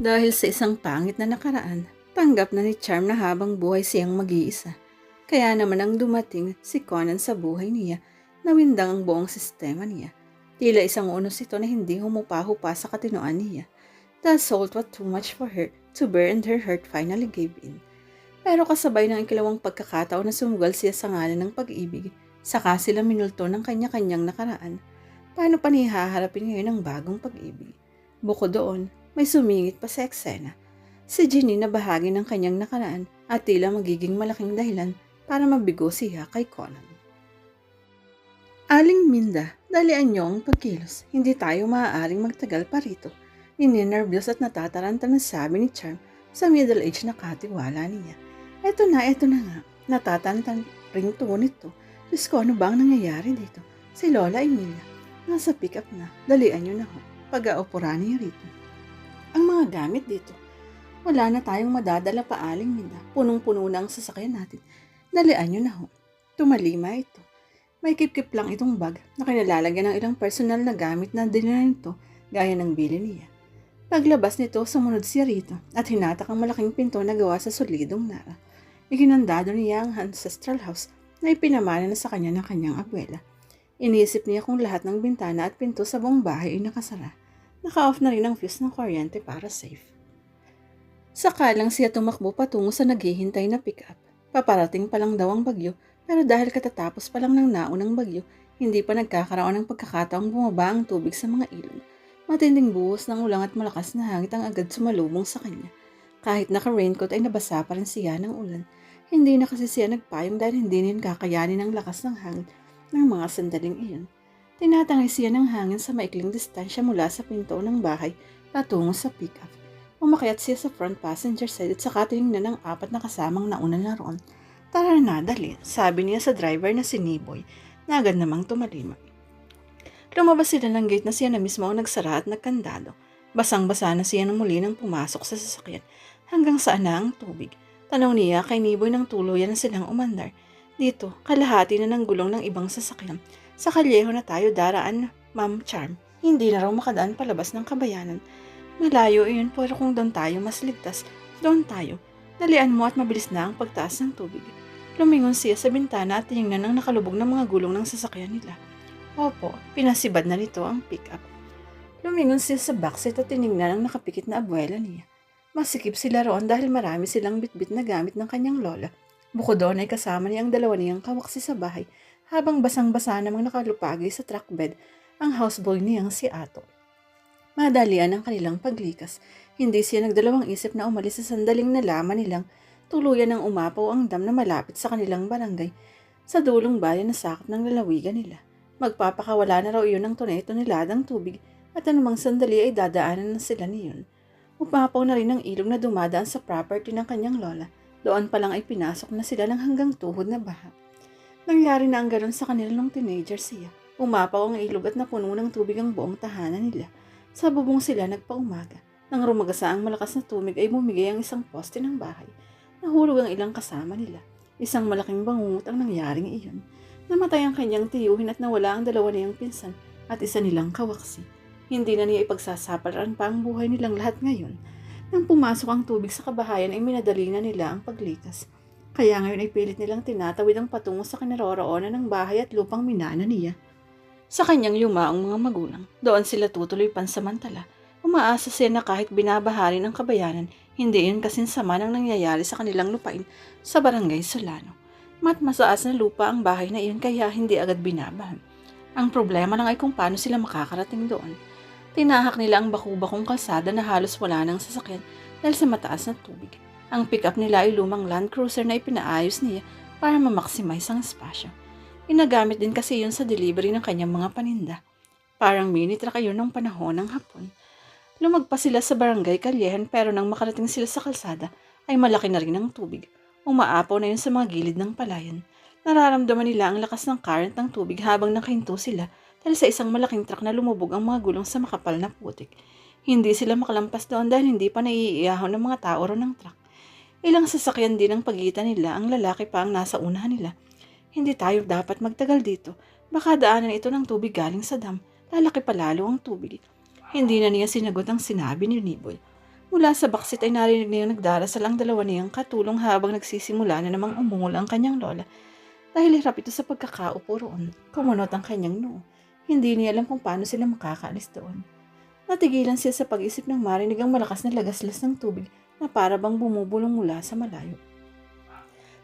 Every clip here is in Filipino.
Dahil sa isang pangit na nakaraan, tanggap na ni Charm na habang buhay siyang mag-iisa. Kaya naman ang dumating si Conan sa buhay niya, nawindang ang buong sistema niya. Tila isang unos ito na hindi humupa-hupa sa katinoan niya. The assault was too much for her to bear and her heart finally gave in. Pero kasabay ng ikalawang pagkakataon na sumugal siya sa ngalan ng pag-ibig, saka sila minulto ng kanya-kanyang nakaraan. Paano pa niya haharapin ngayon ang bagong pag-ibig? Bukod doon, may sumingit pa sa eksena. Si Ginny na bahagi ng kanyang nakaraan at tila magiging malaking dahilan para mabigo siya kay Conan. Aling Minda, dalian niyo ang pagkilos. Hindi tayo maaaring magtagal pa rito. Ninenervyos at natataranta na sabi ni Charm sa middle-aged na katiwala niya. Eto na, eto na nga. Natatantan ring tuon nito. Diyos ko, ano ba ang nangyayari dito? Si Lola Emilia. Nasa pick-up na. Dalian niyo na ho. Pag-aupura niya rito. Ang mga gamit dito. Wala na tayong madadala pa aling Minda. Punong-puno na ang sasakyan natin. Dalian niyo na ho. Tumalima ito. May kip-kip lang itong bag na kinalalagyan ng ilang personal na gamit na dinala nito gaya ng bili niya. Paglabas nito, sumunod siya rito at hinatak ang malaking pinto na gawa sa solidong nara. Ikinandado niya ang ancestral house na ipinamana na sa kanya ng kanyang abuela. Iniisip niya kung lahat ng bintana at pinto sa buong bahay ay nakasara. Naka-off na rin ang fuse ng kuryente para safe. Saka lang siya tumakbo patungo sa naghihintay na pick-up. Paparating pa lang daw ang bagyo pero dahil katatapos pa lang ng naunang bagyo, hindi pa nagkakaroon ng pagkakataong bumaba ang tubig sa mga ilog. Matinding buhos ng ulang at malakas na hangit ang agad sumalubong sa kanya. Kahit naka-raincoat ay nabasa pa rin siya ng ulan. Hindi na kasi siya nagpayong dahil hindi niya kakayanin ang lakas ng hangin ng mga sandaling iyon. Tinatangay siya ng hangin sa maikling distansya mula sa pinto ng bahay patungo sa pick-up. Umakyat siya sa front passenger side at saka tinignan ng apat na kasamang nauna na roon. Tara na, dali, sabi niya sa driver na si Niboy na agad namang tumalima. Lumabas sila ng gate na siya na mismo ang nagsara at nagkandado. Basang-basa na siya nang muli nang pumasok sa sasakyan hanggang saan na ang tubig. Tanaw niya kay Niboy ng tuluyan na silang umandar. Dito, kalahati na ng gulong ng ibang sasakyan. Sa kalyeho na tayo daraan, Ma'am Charm. Hindi na raw makadaan palabas ng kabayanan. Malayo iyon pero kung doon tayo mas ligtas, doon tayo. Dalian mo at mabilis na ang pagtaas ng tubig. Lumingon siya sa bintana at tinignan ang nakalubog ng mga gulong ng sasakyan nila. Opo, pinasibad na nito ang pick-up. Lumingon siya sa backseat at tinignan ang nakapikit na abuela niya. Masikip sila roon dahil marami silang bitbit na gamit ng kanyang lola. Bukod doon ay kasama niya ang dalawa niyang kawaksi sa bahay habang basang-basa namang nakalupagi sa truck bed ang houseboy niyang si Ato. Madalian ang kanilang paglikas. Hindi siya nagdalawang isip na umalis sa sandaling nalaman nilang tuluyan ng umapaw ang dam na malapit sa kanilang barangay sa dulong bayan na sakop ng lalawigan nila. Magpapakawala na raw iyon ng tunay-tuniladang tubig at anumang sandali ay dadaanan na sila niyon. Umapaw na rin ang ilog na dumadaan sa property ng kanyang lola. Doon pa lang ay pinasok na sila ng hanggang tuhod na baha. Nangyari na ang ganon sa kanila nung teenager siya. Umapaw ang ilog at napuno ng tubig ang buong tahanan nila. Sa bubong sila nagpaumaga. Nang rumagasa ang malakas na tumig ay bumigay ang isang poste ng bahay. Nahulog ang ilang kasama nila. Isang malaking bangungot ang nangyaring iyon. Namatay ang kanyang tiyuhin at nawala ang dalawa niyang pinsan at isa nilang kawaksi. Hindi na niya ipagsasapalaran pa ang buhay nilang lahat ngayon. Nang pumasok ang tubig sa kabahayan ay minadali na nila ang paglikas. Kaya ngayon ay pilit nilang tinatawid ang patungo sa kinaroroonan ng bahay at lupang minana niya. Sa kanyang yumaong mga magulang, doon sila tutuloy pansamantala. Umaasa siya na kahit binabahari ng kabayanan, hindi yun kasing sama ng nangyayari sa kanilang lupain sa barangay Solano. Mat masaas na lupa ang bahay na iyon kaya hindi agad binabahan. Ang problema lang ay kung paano sila makakarating doon. Tinahak nila ang baku-bakong kalsada na halos wala ng sasakyan dahil sa mataas na tubig. Ang pick-up nila ay lumang Land Cruiser na ipinaayos niya para ma-maximize ang espasyo. Inagamit din kasi yun sa delivery ng kanyang mga paninda. Parang mini truck yun ng panahon ng hapon. Lumagpas sila sa barangay Kalyehan pero nang makarating sila sa kalsada ay malaki na rin ang tubig. Umaapaw na yun sa mga gilid ng palayan. Nararamdaman nila ang lakas ng current ng tubig habang nakahinto sila dahil sa isang malaking truck na lumubog ang mga gulong sa makapal na putik. Hindi sila makalampas doon dahil hindi pa naiiyahon ng mga tao ron ng truck. Ilang sasakyan din ang pagitan nila, ang lalaki pa ang nasa unahan nila. Hindi tayo dapat magtagal dito. Baka daanan ito ng tubig galing sa dam. Lalaki pa lalo ang tubig. Hindi na niya sinagot ang sinabi ni Niboy. Mula sa baksit ay narinig niyang nagdarasal ang dalawa niyang katulong habang nagsisimula na namang umungol ang kanyang lola. Dahil hirap ito sa pagkakaupo roon, kumunot ang kanyang noo. Hindi niya alam kung paano sila makakaalis doon. Natigilan siya sa pag-isip ng marinig ang malakas na lagaslas ng tubig na para bang bumubulong mula sa malayo.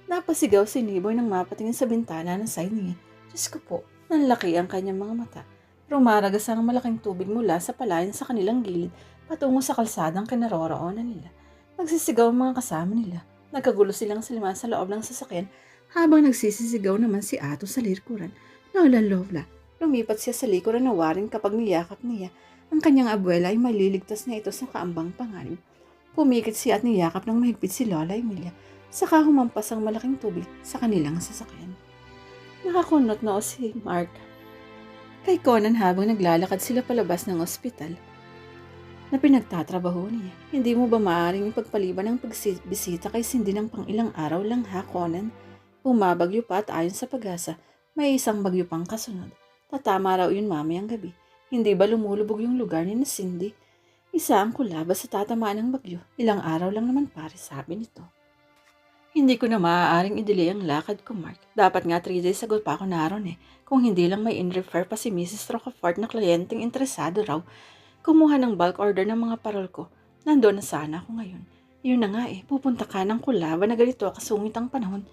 Napasigaw si Niboy nang mapatingin sa bintana ng side niya. Diyos ko po, nanlaki ang kanyang mga mata. Rumaragas ang malaking tubig mula sa palayan sa kanilang gilid patungo sa kalsadang kinaroroonan nila. Nagsisigaw ang mga kasama nila. Nagkagulo silang silma sa loob ng sasakyan habang nagsisisigaw naman si Ato sa likuran. Lola Lovla, lumipat siya sa likuran na warin kapag niyakap niya. Ang kanyang abuela ay maliligtas na ito sa kaambang panganib. Pumikit siya at niyakap ng mahigpit si Lola Emilia saka humampas ang malaking tubig sa kanilang sasakyan. Nakakunot na o si Mark. Kay Conan habang naglalakad sila palabas ng ospital na pinagtatrabaho niya. Hindi mo ba maaaring ipagpaliban ang pagbisita kay Cindy ng pang ilang araw lang ha, Conan? Bumabagyo pa at ayon sa pag-asa, may isang bagyo pang kasunod. Tatama raw yun mamayang gabi. Hindi ba lumulubog yung lugar ni na Cindy? Isa ang kulaba sa tatamaan ng bagyo. Ilang araw lang naman pare, sabi nito. Hindi ko na maaaring i-delay ang lakad ko, Mark. Dapat nga 3 days ago pa ako naroon eh. Kung hindi lang may in-refer pa si Mrs. Rocafort na kliyenteng interesado raw, kumuha ng bulk order ng mga parol ko. Nandoon na sana ako ngayon. Yun na nga eh, pupunta ka ng kulaba na ganito kasungit ang panahon.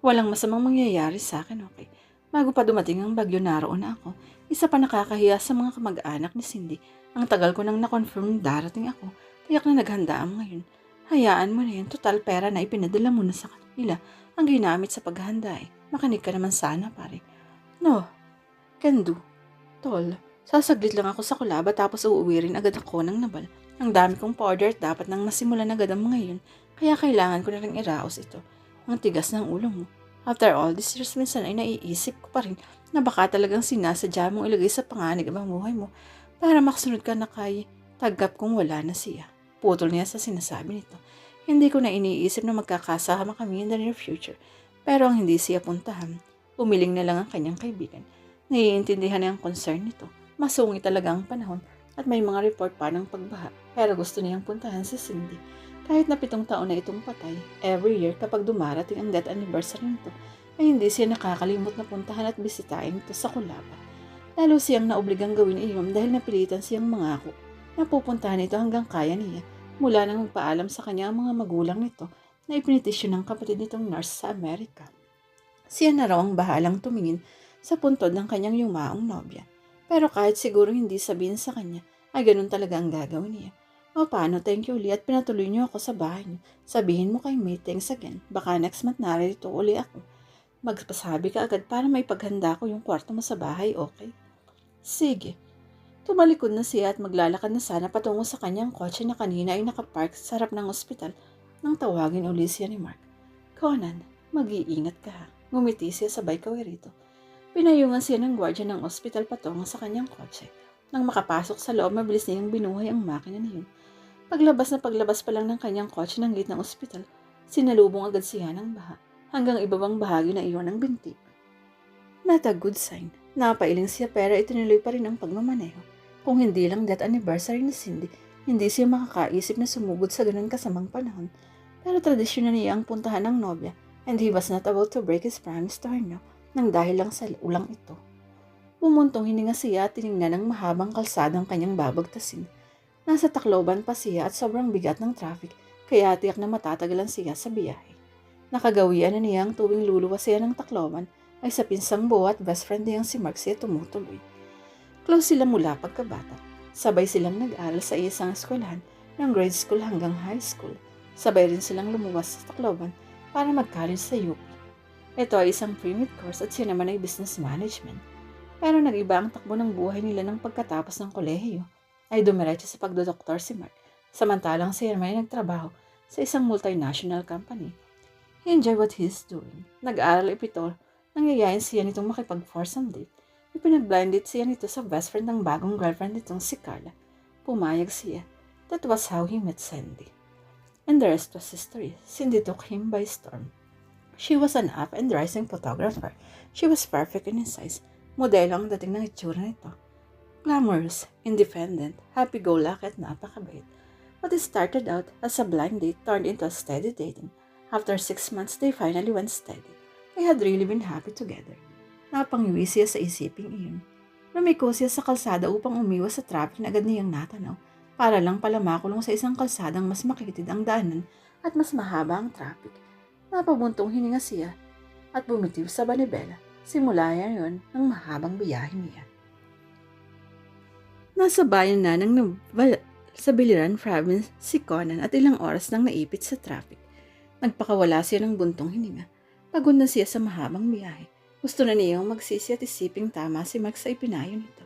Walang masamang mangyayari sa akin, okay? Bago pa dumating ang bagyo, naroon na ako. Isa pa nakakahiya sa mga kamag-anak ni Cindy. Ang tagal ko nang na-confirm darating ako. Tiyak na naghanda ang ngayon. Hayaan mo na yun. Total pera na ipinadala mo na sa kanila. Ang ginamit sa paghahanda eh. Makinig ka naman sana, pare. No. Can do. Tol, sasaglit lang ako sa kulaba tapos uuwi rin agad ako ng nabal. Ang dami kong powder at dapat nang masimulan agad ang mga. Kaya kailangan ko na rin iraos ito. Ang tigas ng ulo mo. After all these years, minsan ay naiisip ko pa rin na baka talagang sinasadya mong ilagay sa panganib ang buhay mo para makasunod ka na kay tagap kung wala na siya. Putol niya sa sinasabi nito. Hindi ko na iniisip na magkakasama kami in the near future. Pero ang hindi siya puntahan, umiling na lang ang kanyang kaibigan. Naiintindihan niya ang concern nito. Masungi talaga ang panahon at may mga report pa ng pagbaha. Pero gusto niyang puntahan si Cindy. Kahit na pitong taon na itong patay, every year kapag dumarating ang death anniversary nito, ay hindi siya nakakalimot na puntahan at bisitahin ito sa Kulaba. Lalo siyang naobligang gawin iyon dahil napilitan siyang mangako Napupuntahan ito hanggang kaya niya mula nang magpaalam sa kanya ang mga magulang nito na ipinitisyon ng kapatid nitong nurse sa Amerika. Siya na raw ang bahalang tumingin sa puntod ng kanyang yumaong nobya. Pero kahit siguro hindi sabihin sa kanya, ay ganun talaga ang gagawin niya. O paano, thank you ulit at pinatuloy niyo ako sa bahay niyo. Sabihin mo kay May, thanks again. Baka next month narito uli ako. Magpasabi ka agad para may paghanda ko yung kwarto mo sa bahay, okay? Sige, Tumalikod na siya at maglalakad na sana patungo sa kanyang kotse na kanina ay nakapark sa harap ng ospital nang tawagin uli siya ni Mark. Conan, mag-iingat ka ha. Ngumiti siya sabay kaway rito. Pinayungan siya ng gwardya ng ospital patungo sa kanyang kotse. Nang makapasok sa loob, mabilis niyang binuhay ang makina niyon. Paglabas na paglabas pa lang ng kanyang kotse ng gate ng ospital, sinalubong agad siya ng baha hanggang ibabang bahagi na iyon ng binti. Not a good sign. Napailing siya pero itinuloy pa rin ang pagmamaneho. Kung hindi lang death anniversary ni Cindy, hindi siya makakaisip na sumugod sa ganun kasamang panahon. Pero tradisyon na niya ang puntahan ng nobya and he was not about to break his promise to her now nang dahil lang sa ulang ito. Bumuntong hininga siya at tinignan ng mahabang kalsadang kanyang babagtasin. Nasa Tacloban pa siya at sobrang bigat ng traffic kaya tiyak na matatagalan siya sa biyahe. Nakagawian na niya ang tuwing luluwas siya ng Tacloban ay sa pinsang buo at best friend niyang si Mark siya tumutuloy. Close sila mula pagkabata. Sabay silang nag-aral sa isang eskwelahan ng grade school hanggang high school. Sabay rin silang lumuwas sa Tacloban para mag-college sa UP. Ito ay isang pre-med course at siya naman ay business management. Pero nag-iba ang takbo ng buhay nila ng pagkatapos ng kolehiyo ay dumiretso sa pagdodoktor si Mark. Samantalang si Herman nagtrabaho sa isang multinational company. He enjoy what he's doing. Nag-aaral ipito, nangyayain siya nitong makipag-force on date Ipinag-blind date siya nito sa best friend ng bagong girlfriend nitong si Carla. Pumayag siya. That was how he met Sandy. And the rest was history. Cindy took him by storm. She was an up and rising photographer. She was perfect in his size. Modelo ang dating ng itsura nito. Glamorous, independent, happy-go-lucky at napakabait. What started out as a blind date turned into a steady dating. After six months, they finally went steady. They had really been happy together. Napangiwi siya sa isiping iyon. Lumiko siya sa kalsada upang umiwas sa traffic na agad niyang natanaw para lang pala makulong sa isang kalsadang mas makitid ang daanan at mas mahaba ang traffic. Napabuntong hininga siya at bumitiw sa banibela. Simula yun ng mahabang biyahe niya. Nasa bayan na ng sa Biliran Province si Conan at ilang oras nang naipit sa traffic. Nagpakawala siya ng buntong hininga. Pagod na siya sa mahabang biyahe. Gusto na niyang magsisi at isiping tama si Max sa ipinayo nito.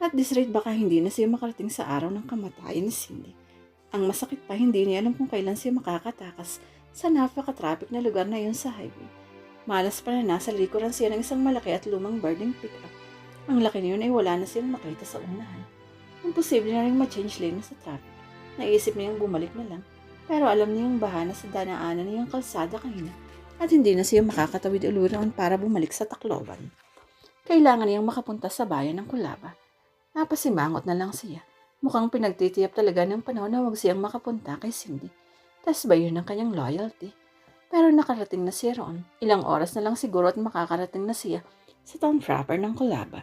At this rate baka hindi na siya makarating sa araw ng kamatayan ni Cindy. Ang masakit pa hindi niya alam kung kailan siya makakatakas sa napaka-traffic na lugar na yun sa highway. Malas pa na nasa likuran siya ng isang malaki at lumang birding pickup. Ang laki na yun ay wala na silang makita sa unahan. Imposible na rin ma-change lane sa traffic. Naisip niyang bumalik na lang. Pero alam niyang bahana sa danaanan niyang kalsada kanina at hindi na siya makakatawid uluran para bumalik sa Tacloban. Kailangan niyang makapunta sa bayan ng Kulaba. Napasimangot na lang siya. Mukhang pinagtitiyap talaga ng panahon na huwag siyang makapunta kay Cindy. Tas ba yun ang kanyang loyalty? Pero nakarating na siya roon. Ilang oras na lang siguro at makakarating na siya sa town proper ng Kulaba.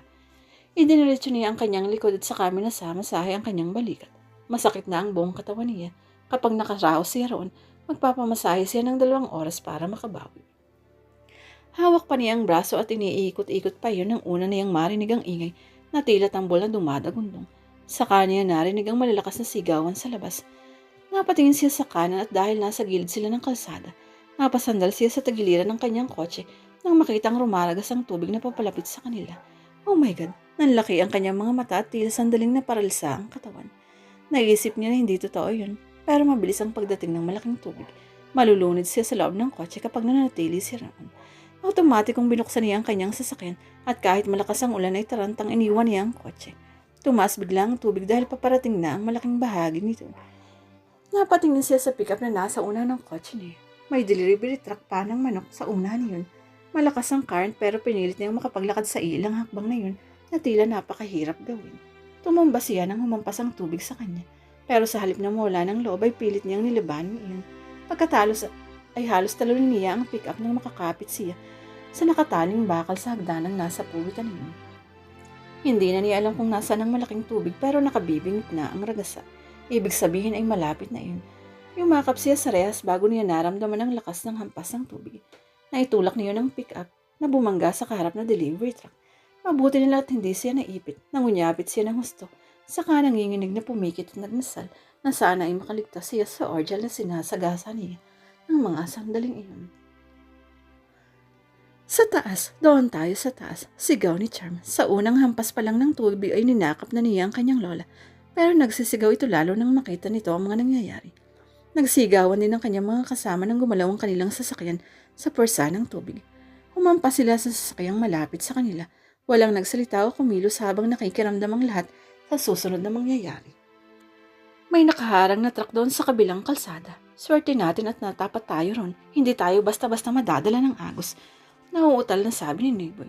Idiniretso niya ang kanyang likod at saka minasama-sahe ang kanyang balikat. Masakit na ang buong katawan niya. Kapag nakaraos siya roon, magpapamasahe siya ng dalawang oras para makabawi. Hawak pa niya ang braso at iniikot-ikot pa yun nang una niyang marinig ang ingay na tila tambol na dumadagundong. Saka niya narinig ang malalakas na sigawan sa labas. Napatingin siya sa kanan at dahil nasa gilid sila ng kalsada, napasandal siya sa tagiliran ng kanyang kotse nang makitang rumaragas ang tubig na papalapit sa kanila. Oh my God, nanlaki ang kanyang mga mata at tila sandaling naparalisa ang katawan. Naisip niya na hindi totoo yun, pero mabilis ang pagdating ng malaking tubig. Malulunod siya sa loob ng kotse kapag nananatili si Ramon. Automatikong binuksan niya ang kanyang sasakyan at kahit malakas ang ulan ay tarantang iniwan niya ang kotse. Tumaas bigla ang tubig dahil paparating na ang malaking bahagi nito. Napatingin siya sa pickup na nasa una ng kotse niya. May delivery truck pa ng manok sa una niyon. Malakas ang current pero pinilit niyang makapaglakad sa ilang hakbang na yun na tila napakahirap gawin. Tumumba siya nang humampas ang tubig sa kanya. Pero sa halip na mawala ng loob ay pilit niyang nilabanan iyon. Pagkatalos ay halos talunin niya ang pick-up nang makakapit siya sa nakataling bakal sa hagdanang nasa puwitan niyo. Hindi na niya alam kung nasa ang malaking tubig pero nakabibingit na ang ragasa. Ibig sabihin ay malapit na iyon. Yumakap siya sa rehas bago niya naramdaman ang lakas ng hampas ng tubig. Naitulak niyo ng pick-up na bumangga sa kaharap na delivery truck. Mabuti nila at hindi siya naipit. Nangunyapit siya ng gusto. Saka nanginginig na pumikit at nagmasal na sana ay makaligtas siya sa ordeal na sinasagasa niya ng mga sandaling iyon. Sa taas, doon tayo sa taas, sigaw ni Charm. Sa unang hampas pa lang ng tubig ay ninakap na niya ang kanyang lola. Pero nagsisigaw ito lalo nang makita nito ang mga nangyayari. Nagsigawan din ang kanyang mga kasama nang gumalaw ang kanilang sasakyan sa pwersa ng tubig. Humampas sila sa sasakyang malapit sa kanila. Walang nagsalita o kumilos habang nakikiramdam ang lahat sa susunod na mangyayari. May nakaharang na truck doon sa kabilang kalsada. Swerte natin at natapat tayo ron. Hindi tayo basta-basta madadala ng agos. Nauutal na sabi ni Neighbor.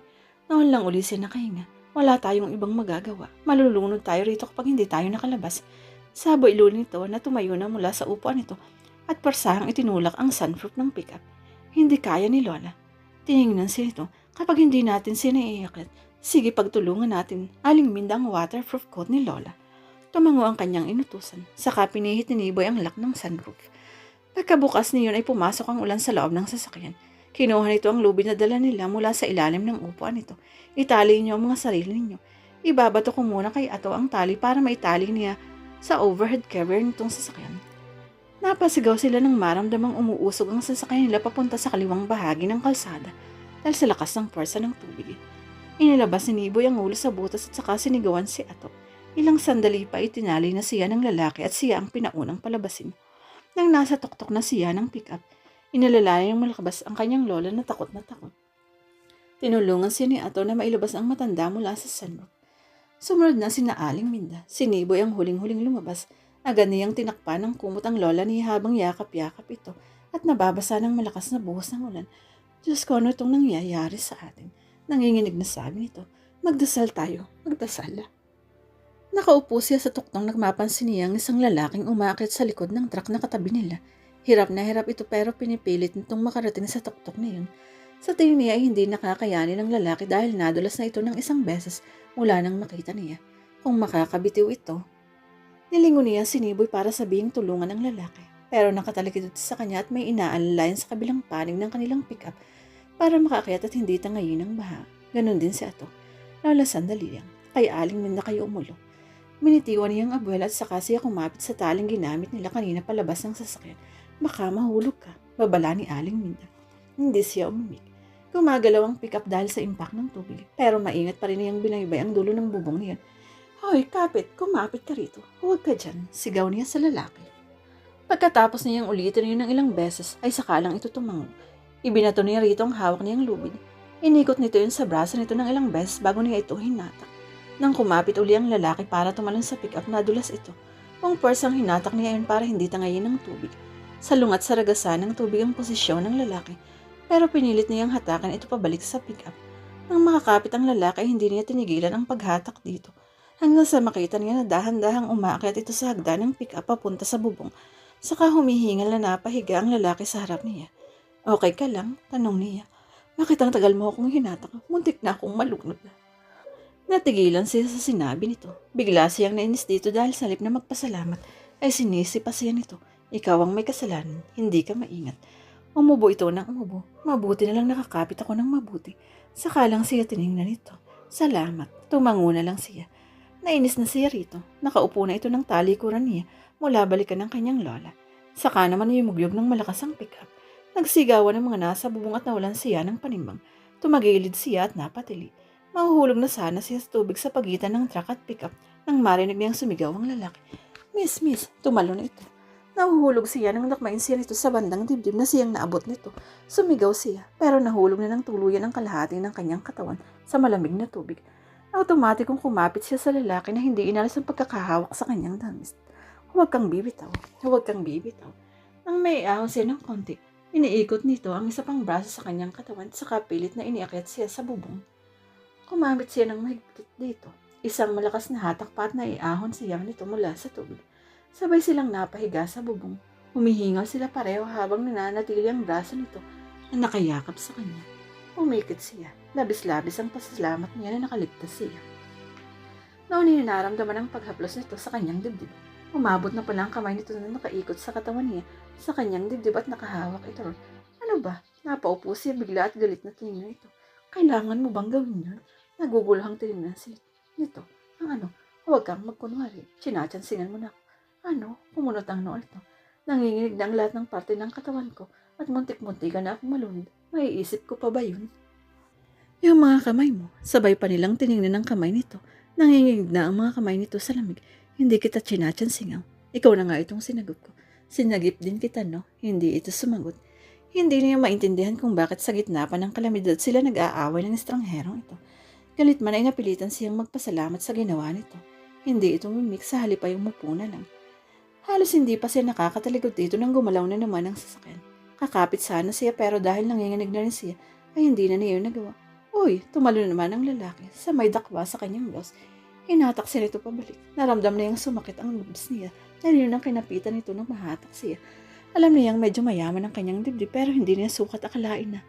Noon lang uli siya nakahinga. Wala tayong ibang magagawa. Malulunod tayo rito kapag hindi tayo nakalabas. Sabo ilo nito na tumayo na mula sa upuan nito at parsahang itinulak ang sunroof ng pickup. Hindi kaya ni Lola. Tiningnan siya nito kapag hindi natin siya naiakit. Sige pagtulungan natin aling minda ang waterproof coat ni Lola. Tumango ang kanyang inutusan. Saka pinihit ni Niboy ang lock ng sunroof. Pagkabukas niyon ay pumasok ang ulan sa loob ng sasakyan. Kinuha nito ang lubid na dala nila mula sa ilalim ng upuan nito. Itali niyo ang mga sarili ninyo. Ibabato ko muna kay Ato ang tali para maitali niya sa overhead cover nitong sasakyan. Napasigaw sila nang maramdamang umuusog ang sasakyan nila papunta sa kaliwang bahagi ng kalsada dahil sa lakas ng pwersa ng tubig. Inilabas ni Niboy ang ulo sa butas at saka sinigawan si Ato. Ilang sandali pa itinali na siya ng lalaki at siya ang pinaunang palabasin. Nang nasa tuktok na siya ng pick-up, inalalayan ng malakabas ang kanyang lola na takot na takot. Tinulungan siya ni Ato na mailabas ang matanda mula sa sunroof. Sumunod na sina Aling Minda. Si Niboy ang huling-huling lumabas. Agad niyang tinakpan ng kumot ang lola niya habang yakap-yakap ito at nababasa ng malakas na buhos ng ulan. Diyos ko, ano itong nangyayari sa atin? Nanginginig na sabi nito. Magdasal tayo, magdasal. Nakaupo siya sa tuktong nagmapansin niya ang isang lalaking umakit sa likod ng truck na katabi nila. Hirap na hirap ito pero pinipilit nitong makarating sa tuktok na yun. Sa tingin niya ay hindi nakakayanin ng lalaki dahil nadulas na ito ng isang beses mula nang makita niya. Kung makakabitiw ito, nilingon niya si Niboy para sabihing tulungan ng lalaki. Pero nakatalikod ito sa kanya at may inaalalayan sa kabilang panig ng kanilang pickup para makakyat at hindi tangayin ng baha. Ganon din si Ato. Lola sandali lang. Kay Aling Minda kayo umulo. Minitiwan niyang abuela at saka siya kumapit sa taling ginamit nila kanina palabas ng sasakyan. Baka mahulog ka. Babala ni Aling Minda. Hindi siya umimik. Gumagalaw ang pickup dahil sa impact ng tubig. Pero maingat pa rin niyang binaybay ang dulo ng bubong niyan. Hoy, kapit, kumapit ka rito. Huwag ka dyan. Sigaw niya sa lalaki. Pagkatapos niyang ulitin yun ng ilang beses, ay sakalang ito tumango. Ibinato niya rito ang hawak niyang lubid. Inikot nito yun sa braso nito ng ilang beses bago niya ito hinatak. Nang kumapit uli ang lalaki para tumalon sa pickup, nadulas ito. Ang hinatak niya yun para hindi tangayin ng tubig. Salungat sa ragasan ng tubig ang posisyon ng lalaki, pero pinilit niyang hatakan ito pabalik sa pickup. Nang makakapit ang lalaki, hindi niya tinigilan ang paghatak dito. Hanggang sa makita niya na dahan-dahang umakyat ito sa hagdan ng pickup papunta sa bubong. Saka humihingal na napahiga ang lalaki sa harap niya. Okay ka lang? Tanong niya. Bakit ang tagal mo akong hinatak? Muntik na akong malunod na. Natigilan siya sa sinabi nito. Bigla siyang nainis dito dahil sa halip na magpasalamat ay sinisi pa siya nito. Ikaw ang may kasalanan, hindi ka maingat. Umubo ito ng umubo. Mabuti na lang nakakapit ako ng mabuti. Saka lang siya tiningnan nito. Salamat. Tumango na lang siya. Nainis na siya rito. Nakaupo na ito ng talikuran niya mula balikan ng kanyang lola. Saka naman yumugyog ng malakas ang pickup. Nagsigawan ng mga nasa bubong at nawalan siya ng panimbang. Tumagilid siya at napatili. Mahuhulog na sana siya sa tubig sa pagitan ng truck at pickup nang marinig niyang sumigaw ang lalaki. Miss, miss, tumalo na. Nahuhulog siya nang nakmain siya nito sa bandang dibdib na siyang naabot nito. Sumigaw siya, pero nahulog na ng tuluyan ang kalahati ng kanyang katawan sa malamig na tubig. Automatikong kumapit siya sa lalaki na hindi inalis ang pagkakahawak sa kanyang damis. Huwag kang bibitaw, huwag kang bibitaw. Nang may ahon siya ng konti, iniikot nito ang isa pang braso sa kanyang katawan at saka pilit na iniakyat siya sa bubong. Kumamit siya ng mahigpit dito. Isang malakas na hatak pa at naiahon siya nito mula sa tubig. Sabay silang napahiga sa bubong. Humihingal sila pareho habang nananatili ang braso nito na nakayakap sa kanya. Umikit siya. Labis-labis ang pasalamat niya na nakaligtas siya. Noon ninaramdaman ang paghaplos nito sa kanyang dibdib. Umabot na pala ang kamay nito na nakaikot sa katawan niya sa kanyang dibdib at nakahawak ito. Ano ba? Napaupo siya bigla at galit na tinignan ito. Kailangan mo bang gawin yun? Naguguluhang tinignan si nito. Ang ano? Huwag kang magkunwari. Chinachansingan mo na ako. Ano? Kumunot ang noo ito. Nanginginig na ang lahat ng parte ng katawan ko at muntik-muntikan na akong malunod. Maiisip ko pa ba yun? Yung mga kamay mo, sabay pa nilang tinignan ang kamay nito. Nanginginig na ang mga kamay nito sa lamig. Hindi kita chinachansingaw. Ikaw na nga itong sinagot ko. Sinagip din kita, no? Hindi ito sumagot. Hindi niya maintindihan kung bakit sa gitna pa ng kalamidad sila nag-aaway ng estrangherong ito. Galit man ay napilitan siyang magpasalamat sa ginawa nito. Hindi ito mimik sa halip ay umupo na lang. Halos hindi pa siya nakakatalikod dito nang gumalaw na naman ang sasakyan. Kakapit sana siya pero dahil nanginginig na rin siya, ay hindi na niya nagawa. Uy, tumalo naman ang lalaki sa may dakwa sa kanyang blouse. Hinatak siya nito pabalik. Naramdam na yung sumakit ang lubos niya dahil yun kinapitan nito nang mahatak siya. Alam niyang medyo mayaman ang kanyang dibdib pero hindi niya sukat akalain na.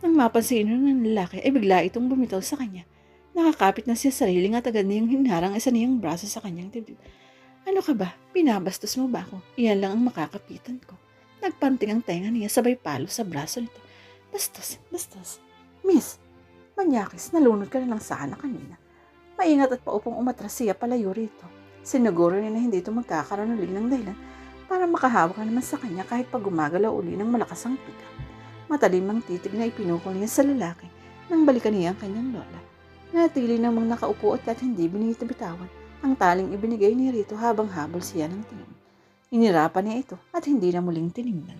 Nang mapansin ng lalaki ay bigla itong bumitaw sa kanya. Nakakapit na siya sa railing at agad niyang hinarang isa niyang braso sa kanyang dibdib. Ano ka ba? Binabastos mo ba ako? Iyan lang ang makakapitan ko. Nagpanting ang tenga niya sabay palo sa braso nito. Bastos, bastos. Miss, manyakis, nalunod ka na lang sana kanina. Maingat at paupong umatras siya palayo rito. Sinuguro niya na hindi ito magkakaroon ulit ng dahilan para makahawak ka naman sa kanya kahit pag gumagalaw uli ng malakas ang pika. Matalim ang titig na ipinukol niya sa lalaki nang balikan niya ang kanyang lola. Natili namang nakaupo at kahit hindi binitibitawan ang taling ibinigay ni Rito habang habol siya ng tingin. Inirapan niya ito at hindi na muling tiningnan.